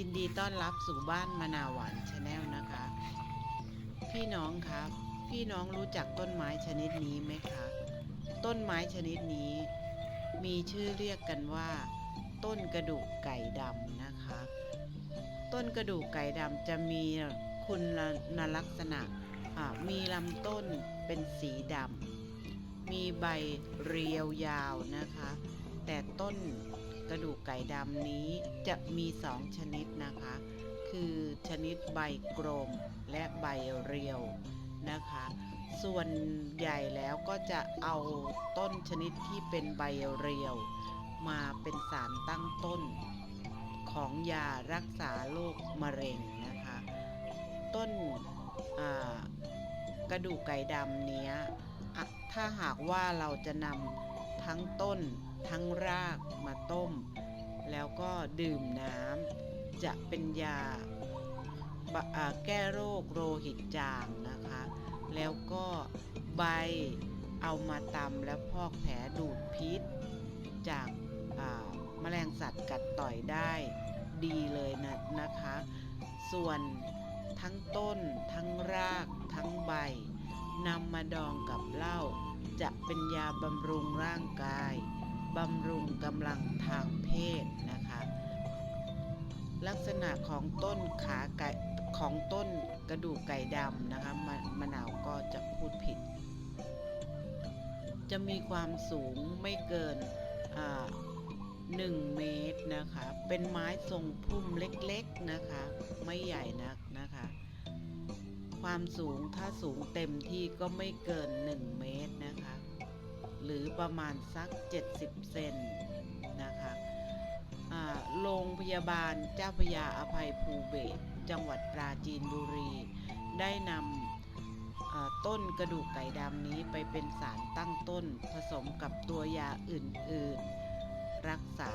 ยินดีต้อนรับสู่บ้านมะนาวหวานชาแนลนะคะ พี่น้องครับ พี่น้องรู้จักต้นไม้ชนิดนี้ไหมคะ ต้นไม้ชนิดนี้ มีชื่อเรียกกันว่า ต้นกระดูกไก่ดำนะคะ ต้นกระดูกไก่ดำจะมีคุณลักษณะมีลำต้นเป็นสีดำมีใบเรียวยาวนะคะ แต่ต้น กระดูกไก่ดำนี้จะมีสองชนิดนะคะ คือชนิดใบกลมและใบเรียวนะคะ ส่วนใหญ่แล้วก็จะเอาต้นชนิดที่เป็นใบเรียว มาเป็นสารตั้งต้น ของยารักษาโรคมะเร็งนะคะ ต้นกระดูกไก่ดำเนี้ยอะถ้าหากว่าเราจะนำทั้งต้น ทั้งรากมาต้ม แล้วก็ดื่มน้ำจะเป็นยาแก้โรคโรหิตจางนะคะ แล้วก็ใบเอามาตำแล้วพอกแผลดูดพิษ จากอ่าแมลงสัตว์กัดต่อยได้ดีเลยนะนะคะ ส่วนทั้งต้น ทั้งราก ทั้งใบนำมาดองกับเหล้าจะเป็นยาบำรุงร่างกาย บำรุงกำลังทางเพศนะคะ ลักษณะของต้นขาไก่ของต้นกระดูกไก่ดำนะคะมะมะนาวก็จะพูดผิด จะมีความสูงไม่เกินหนึ่งเมตรนะคะ เป็นไม้ทรงพุ่มเล็กๆนะคะ ไม่ใหญ่นักนะคะ ความสูงถ้าสูงเต็มที่ก็ไม่เกิน 1 เมตรนะคะ หรือประมาณสัก 70 เซนนะคะโรงพยาบาลเจ้าพยาอภัยภูเบศจังหวัดปราจีนบุรี ได้นำต้นกระดูกไก่ดำนี้ไปเป็นสารตั้งต้นผสมกับตัวยาอื่น ๆ รักษา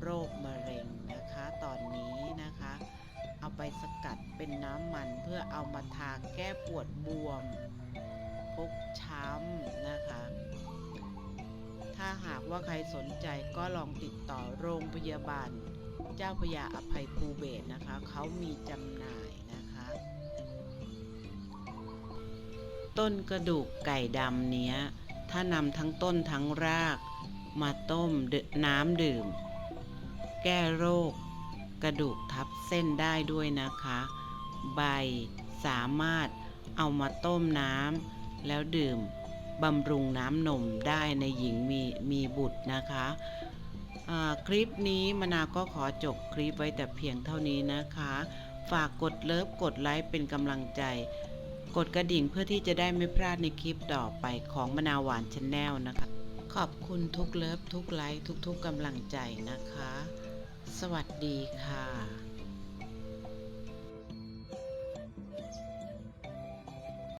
โรคมะเร็งนะคะ ตอนนี้นะคะ เอาไปสกัดเป็นน้ำมันเพื่อเอามาทาแก้ปวดบวมพกช้ำนะคะ ถ้าหากว่าใครสนใจก็ลองติดต่อโรงพยาบาล เจ้าพยาอภัยภูเบศนะคะ เขามีจำหน่ายนะคะ ต้นกระดูกไก่ดำเนี้ย ถ้านำทั้งต้นทั้งรากมาต้มน้ำดื่ม แก้โรค กระดูกทับเส้นได้ด้วยนะคะ ใบสามารถเอามาต้มน้ำแล้วดื่ม บำรุงน้ำนมได้ในหญิงมีมีบุตรนะคะคลิปนี้มนาก็ขอจบคลิปไว้แต่เพียงเท่านี้นะคะ ฝากกดเลิฟกดไลค์เป็นกำลังใจ กดกระดิ่งเพื่อที่จะได้ไม่พลาดในคลิปต่อไปของมนาหวานชาแนลนะคะ ขอบคุณทุกเลิฟทุกไลค์ทุกๆกำลังใจนะคะ สวัสดีค่ะ